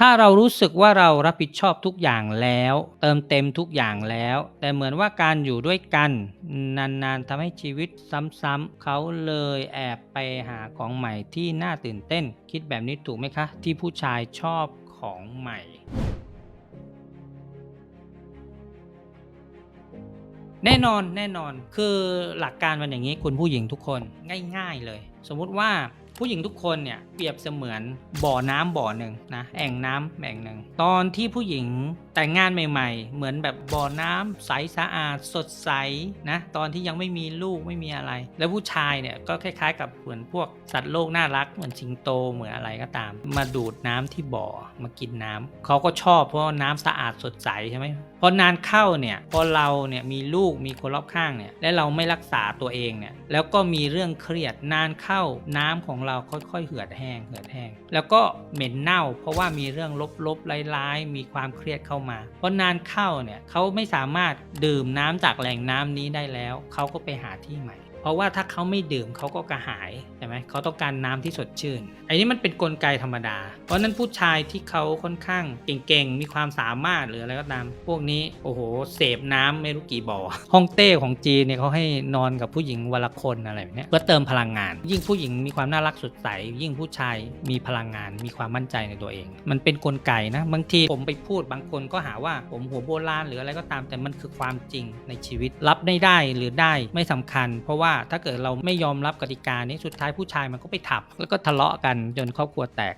ถ้าเรารู้สึกว่าเรารับผิดชอบทุกอย่างแล้ว เติมเต็มทุกอย่างแล้ว แต่เหมือนว่าการอยู่ด้วยกัน นานๆทำให้ชีวิตซ้ำๆเขาเลยแอบไปหาของใหม่ที่น่าตื่นเต้น คิดแบบนี้ถูกไหมคะ ที่ผู้ชายชอบของใหม่แน่นอนแน่นอนคือหลักการมันอย่างนี้คุณผู้หญิงทุกคนง่าย ๆ เลย สมมุติว่า ผู้หญิงทุกคนเนี่ยเปรียบเสมือนบ่อน้ำบ่อหนึ่งนะแอ่งน้ำแอ่งหนึ่งตอนที่ผู้หญิงแต่งงานใหม่ ๆ เหมือนแบบบ่อน้ำใสสะอาดสดใสนะตอนที่ยังไม่มีลูกไม่มีอะไร แล้วผู้ชายเนี่ยก็คล้ายๆ กับเหมือนพวกสัตว์โลกน่ารักเหมือนสิงโตเหมือนอะไรก็ตาม มาดูดน้ำที่บ่อมากินน้ำเขาก็ชอบเพราะน้ำสะอาดสดใสใช่ไหม พอนานเข้าเนี่ยพอเราเนี่ยมีลูกมีคนรอบข้างเนี่ยและเราไม่รักษาตัวเองเนี่ยแล้วก็มีเรื่องเครียดนานเข้าน้ำของเราค่อยๆเหือดแห้งเหือดแห้งแล้วก็เหม็นเน่า เพราะว่ามีเรื่องลบๆร้ายๆ มีความเครียดเข้ามาพอนานเข้าเนี่ยเขาไม่สามารถดื่มน้ำจากแหล่งน้ำนี้ได้แล้ว เขาก็ไปหาที่ใหม่ เพราะว่าถ้าเขาไม่ดื่มเขาก็กระหายใช่ไหมเขาต้องการน้ำที่สดชื่นไอ้นี่มันเป็นกลไกธรรมดา เพราะนั้นผู้ชายที่เขาค่อนข้างเก่งๆ มีความสามารถหรืออะไรก็ตาม พวกนี้โอ้โห เสพน้ำไม่รู้กี่บ่อฮ่องเต้ของจีนเนี่ยเขาให้นอนกับผู้หญิงวันละคนอะไรแบบนี้เพื่อเติมพลังงาน ยิ่งผู้หญิงมีความน่ารักสดใส ยิ่งผู้ชายมีพลังงาน มีความมั่นใจในตัวเอง มันเป็นกลไกนะ บางทีผมไปพูดบางคนก็หาว่าผมหัวโบราณหรืออะไรก็ตาม แต่มันคือความจริงในชีวิต รับไม่ได้หรือได้ไม่สำคัญ เพราะว่าว่าถ้าเกิดเราไม่ยอมรับกติกานี้สุดท้ายผู้ชายมันก็ไปถับ แล้วก็ทะเลาะกันจนครอบครัวแตก